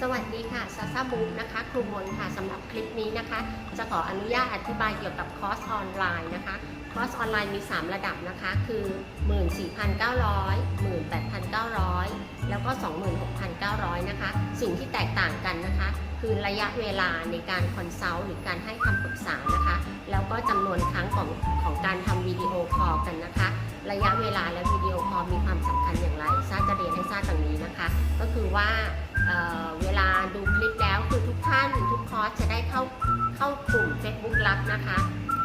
สวัสดีค่ะซาซาบุ๊กนะคะครูมนค่ะสำหรับคลิปนี้นะคะ จะขออนุญาตอธิบายเกี่ยวกับคอร์สออนไลน์นะคะ คอร์สออนไลน์มี 3 ระดับนะคะ คือ 14,900 18,900 แล้วก็ 26,900 นะคะ สิ่งที่แตกต่างกันนะคะ คือระยะเวลาในการคอนซัลท์หรือการให้คำปรึกษานะคะ แล้วก็จำนวนครั้งของของการทำวิดีโอคอลกันนะคะ ระยะเวลาและวิดีโอคอลมีความสำคัญอย่างไรทราบจะเรียนให้ทราบตรงนี้นะคะ ก็คือว่าเเวลาดูคลิปแล้วคือทุกท่านทุกคอร์สจะได้เข้าเข้ากลุ่ม Facebook ลับนะคะ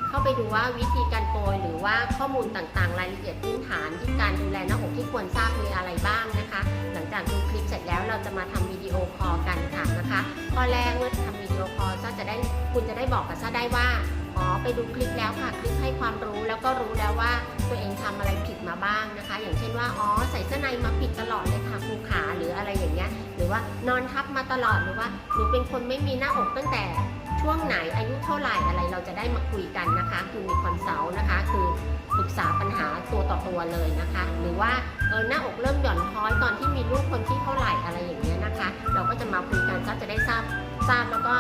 เข้าไปดูว่าวิธีการโกยหรือว่าข้อมูลต่างๆ รายละเอียดพื้นฐานที่การดูแลหน้าอกที่ควรทราบมีอะไรบ้างนะคะ หลังจากดูคลิปเสร็จแล้วเราจะมาทำวิดีโอคอลกันค่ะนะคะข้อแรกเมื่อทำวิดีโอคอลซ่าจะได้คุณจะได้บอกกับซ่าได้ว่าอ๋อไปดูคลิปแล้วค่ะคลิปให้ความรู้แล้วก็รู้แล้วว่าตัวเองทำอะไรผิดมาบ้างนะคะ อย่างเช่นว่าอ๋อใส่เสื้อในมาผิดตลอดเลยค่ะครูขาหรืออะไรอย่างเงี้ยหรือว่านอนทับมาตลอดหรือว่าหนูเป็นคนไม่มีหน้าอกตั้งแต่ ช่วงไหนอายุเท่าไหร่อะไรเราจะได้มาคุยกันนะคะ คือมีคอนซัลท์นะคะ คือปรึกษาปัญหาตัวต่อตัวเลยนะคะ หรือว่าเออหน้าอกเริ่มหย่อนคล้อยตอนที่มีลูกคนที่เท่าไหร่อะไรอย่างเงี้ยนะคะ เราก็จะมาคุยกันก็จะได้ทราบทราบแล้วก็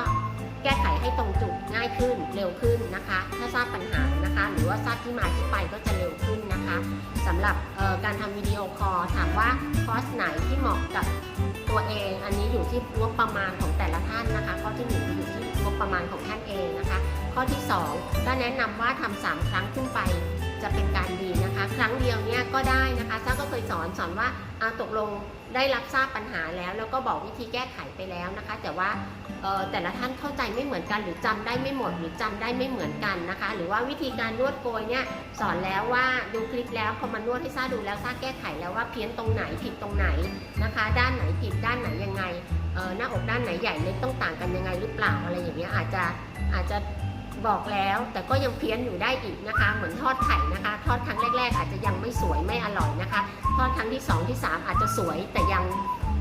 แก้ไขให้ตรงจุดง่ายขึ้นเร็วขึ้นนะคะ ถ้าทราบปัญหานะคะ หรือว่าทราบที่มาที่ไปก็จะเร็วขึ้นนะคะสำหรับออการทำวิดีโอคอลถามว่าคอร์สไหนที่เหมาะกับตัวเอง อันนี้อยู่ที่งบประมาณของแต่ละท่านนะคะข้อที่หนึ่งอยู่ที่ ประมาณของท่านเองนะคะ ข้อที่สองก็แนะนำว่าทำสามครั้งขึ้นไปจะเป็นการดีนะคะ ครั้งเดียวเนี่ยก็ได้นะคะซ่าก็เคยสอนสอนว่าอาตกลงได้รับทราบปัญหาแล้ว แล้วก็บอกวิธีแก้ไขไปแล้วนะคะ แต่ว่าแต่ละท่านเข้าใจไม่เหมือนกัน หรือจำได้ไม่หมด หรือจำได้ไม่เหมือนกันนะคะ หรือว่าวิธีการนวดโกยเนี่ยสอนแล้วว่าดูคลิปแล้วพอมานวดให้ซ่าดูแล้วซ่าแก้ไขแล้วว่าเพี้ยนตรงไหนผิดตรงไหนนะคะ ด้านไหนผิดด้านไหนยังไง หน้าอกด้านไหนใหญ่เล็กต้องต่างกันยังไงหรือเปล่าอะไรอย่างเงี้ยอาจจะอาจจะบอกแล้วแต่ก็ยังเพี้ยนอยู่ได้อีกนะคะ เหมือนทอดไข่นะคะ ทอดครั้งแรก ๆ อาจจะยังไม่สวยไม่อร่อยนะคะ ทอดครั้งที่ 2 ที่ 3 อาจจะสวยแต่ยัง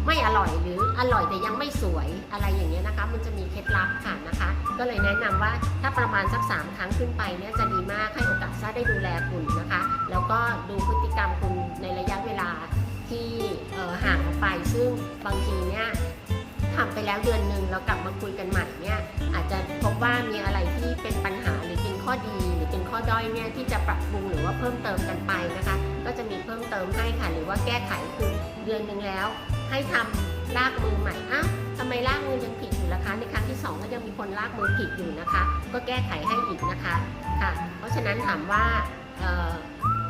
ไม่อร่อยหรืออร่อยแต่ยังไม่สวยอะไรอย่างเงี้ยนะคะ มันจะมีเคล็ดลับค่ะนะคะ ก็เลยแนะนำว่าถ้าประมาณสัก 3 ครั้งขึ้นไปเนี่ยจะดีมากให้โอกาสซ่าได้ดูแลคุณนะคะ แล้วก็ดูพฤติกรรมคุณในระยะเวลาที่ห่างออกไปซึ่งบางทีเนี่ย ทำไปแล้วเดือนหนึ่งเรากลับมาคุยกันใหม่เนี่ยอาจจะพบว่ามีอะไรที่เป็นปัญหาหรือเป็นข้อดี หรือเป็นข้อด้อยเนี่ยที่จะปรับปรุงหรือว่าเพิ่มเติมกันไปนะคะ ก็จะมีเพิ่มเติมให้ค่ะ หรือว่าแก้ไขคือเดือนหนึ่งแล้ว ให้ทำลากมือใหม่อ้าวทำไมลากมือยังผิดอยู่ล่ะคะในครั้งที่สองก็ยังมีคนลากมือผิดอยู่นะคะ ก็แก้ไขให้อีกนะคะค่ะ เพราะฉะนั้นถามว่า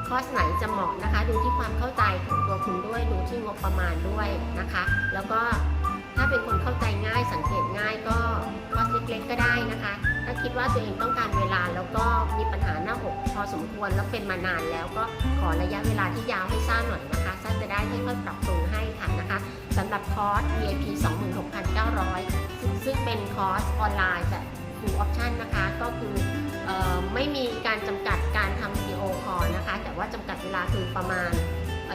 คอร์สไหนจะเหมาะนะคะ ดูที่ความเข้าใจของตัวคุณด้วย ดูที่งบประมาณด้วยนะคะ แล้วก็ ถ้าเป็นคนเข้าใจง่ายสังเกตง่ายก็คอร์สเล็กๆก็ได้นะคะ ถ้าคิดว่าตัวเองต้องการเวลาแล้วก็มีปัญหาหน้าอกพอสมควรแล้วเป็นมานานแล้วก็ขอระยะเวลาที่ยาวให้ซ่าหน่อยนะคะซ่าจะได้ค่อยๆปรับปรุงให้ค่ะนะคะสำหรับคอร์ส VIP 26,900 ซึ่งซึ่งเป็นคอร์สออนไลน์แบบ full option นะคะก็คือออไม่มีการจำกัดการทำวิดีโอคอลนะคะ แต่ว่าจำกัดเวลาคือประมาณ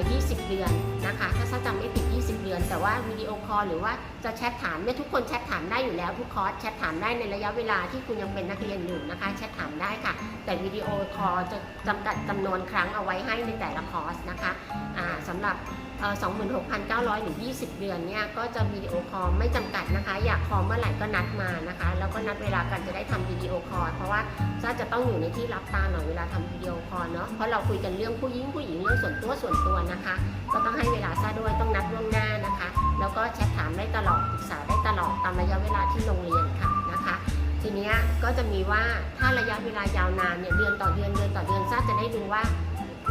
20 เดือนนะคะ ถ้าจำไม่ผิด 20 เดือน แต่ว่าวิดีโอคอลหรือว่าจะแชทถามเนี่ยทุกคนแชทถามได้อยู่แล้วทุกคอร์สแชทถามได้ในระยะเวลาที่คุณยังเป็นนักเรียนอยู่นะคะแชทถามได้ค่ะ แต่วิดีโอคอลจะจำกัดจำนวนครั้งเอาไว้ให้ในแต่ละคอร์สนะคะอ่าสำหรับ 26,900 หรือ 20 เดือนเนี่ยก็จะวิดีโอคอลไม่จำกัดนะคะ อยากคอลเมื่อไหร่ก็นัดมานะคะ แล้วก็นัดเวลากันจะได้ทำวิดีโอคอลเพราะว่าซ่าจะต้องอยู่ในที่รับตาหน่อยเวลาทำวิดีโอคอลเนาะเพราะเราคุยกันเรื่องผู้หญิงผู้หญิงเรื่องส่วนตัวส่วนตัวนะคะ ก็ต้องให้เวลาซ่าด้วยต้องนัดล่วงหน้านะคะ แล้วก็แชทถามได้ตลอดปรึกษาได้ตลอดตามระยะเวลาที่โรงเรียนค่ะนะคะ ทีนี้ก็จะมีว่าถ้าระยะเวลายาวนานเนี่ยเดือนต่อเดือนเดือนต่อเดือนซ่าจะได้ดูว่า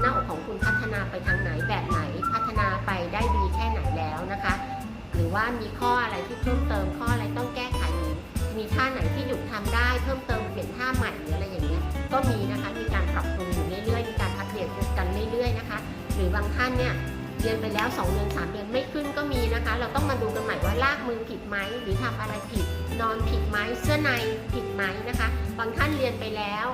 หน้าอกของคุณพัฒนาไปทางไหนแบบไหนพัฒนาไปได้ดีแค่ไหนแล้วนะคะ หรือว่ามีข้ออะไรที่เพิ่มเติมข้ออะไรต้องแก้ไขมีท่าไหนที่หยุดทำได้เพิ่มเติมเปลี่ยนท่าใหม่หรืออะไรอย่างเงี้ยก็มีนะคะมีการปรับปรุงอยู่เรื่อยๆมีการอัปเดตกันเรื่อยๆนะคะ หรือบางท่านเนี่ยเรียนไปแล้ว 2 เดือน 3 เดือนไม่ขึ้นก็มีนะคะ เราต้องมาดูกันใหม่ว่าลากมือผิดไหมหรือทำอะไรผิด นอนผิดไหมเสื้อในผิดไหมนะคะ บางท่านเรียนไปแล้ว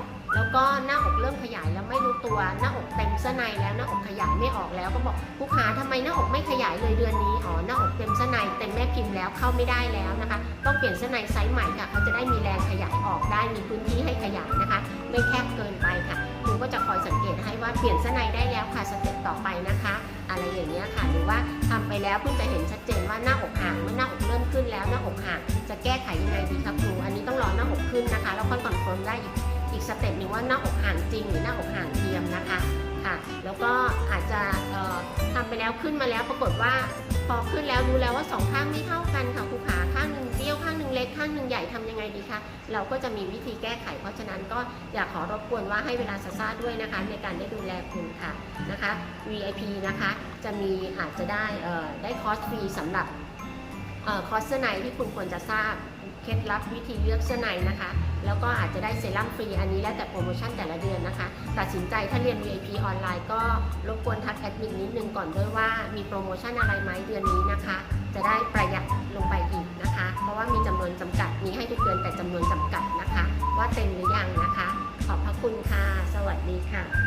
แล้วก็หน้าอกเริ่มขยายแล้วไม่รู้ตัวหน้าอกเต็มเสื้อในแล้วหน้าอกขยายไม่ออกแล้วก็บอกผู้าทำไมหน้าอกไม่ขยายเลยเดือนนี้อ๋อหน้าอกเต็มเสื้อในเต็มแม่พิมพ์แล้วเข้าไม่ได้แล้วนะคะ ต้องเปลี่ยนเสื้อในไซส์ใหม่ค่ะเขาจะได้มีแรงขยายออกได้มีพื้นที่ให้ขยายนะคะ ไม่แคบเกินไปค่ะคุณก็จะคอยสังเกตให้ว่าเปลี่ยนเส้นในได้แล้วค่ะสเต็ปต่อไปนะคะ อะไรอย่างเงี้ยค่ะหรือว่าทำไปแล้วเพิ่งจะเห็นชัดเจนว่าหน้าอกห่างเมื่อหน้าอกเริ่มขึ้นแล้วหน้าอกห่างจะแก้ไขยังไงดีครับครูอันนี้ต้องรอหน้าอกขึ้นนะคะแล้วค่อยคอนเฟิร์มได้อีก อีกสเต็ปหนึ่งว่าหน้าอกห่างจริงหรือหน้าอกห่างเทียมนะคะค่ะ แล้วก็อาจจะเอ่อทำไปแล้วขึ้นมาแล้วปรากฏว่าพอขึ้นแล้วรู้แล้วว่าสองข้างไม่เท่ากันค่ะครูขาข้างหนึ่งเบี้ยวข้างหนึ่งเล็กข้างหนึ่งใหญ่ทำยังไงดีคะเราก็จะมีวิธีแก้ไข เพราะฉะนั้นก็อยากขอรบกวนว่าให้เวลาซาซ่าด้วยนะคะ ในการได้ดูแลคุณค่ะนะคะ VIP นะคะจะมีอาจจะได้ได้คอร์สฟรีสำหรับคอร์สเสื้อในที่คุณควรจะทราบ เคล็ดลับวิธีเลือกเสื้อในนะคะ แล้วก็อาจจะได้เซรั่มฟรีอันนี้แล้วแต่โปรโมชั่นแต่ละเดือนนะคะ ตัดสินใจถ้าเรียน VIP ออนไลน์ก็รบกวนทักแอดมินนิดนึงก่อนด้วยว่ามีโปรโมชั่นอะไรไหมเดือนนี้นะคะ จะได้ประหยัดลงไปอีกนะคะ เพราะว่ามีจำนวนจำกัดมีให้ทุกเดือนแต่จำนวนจำกัดนะคะ ว่าเต็มหรือยังนะคะ ขอบพระคุณค่ะ สวัสดีค่ะ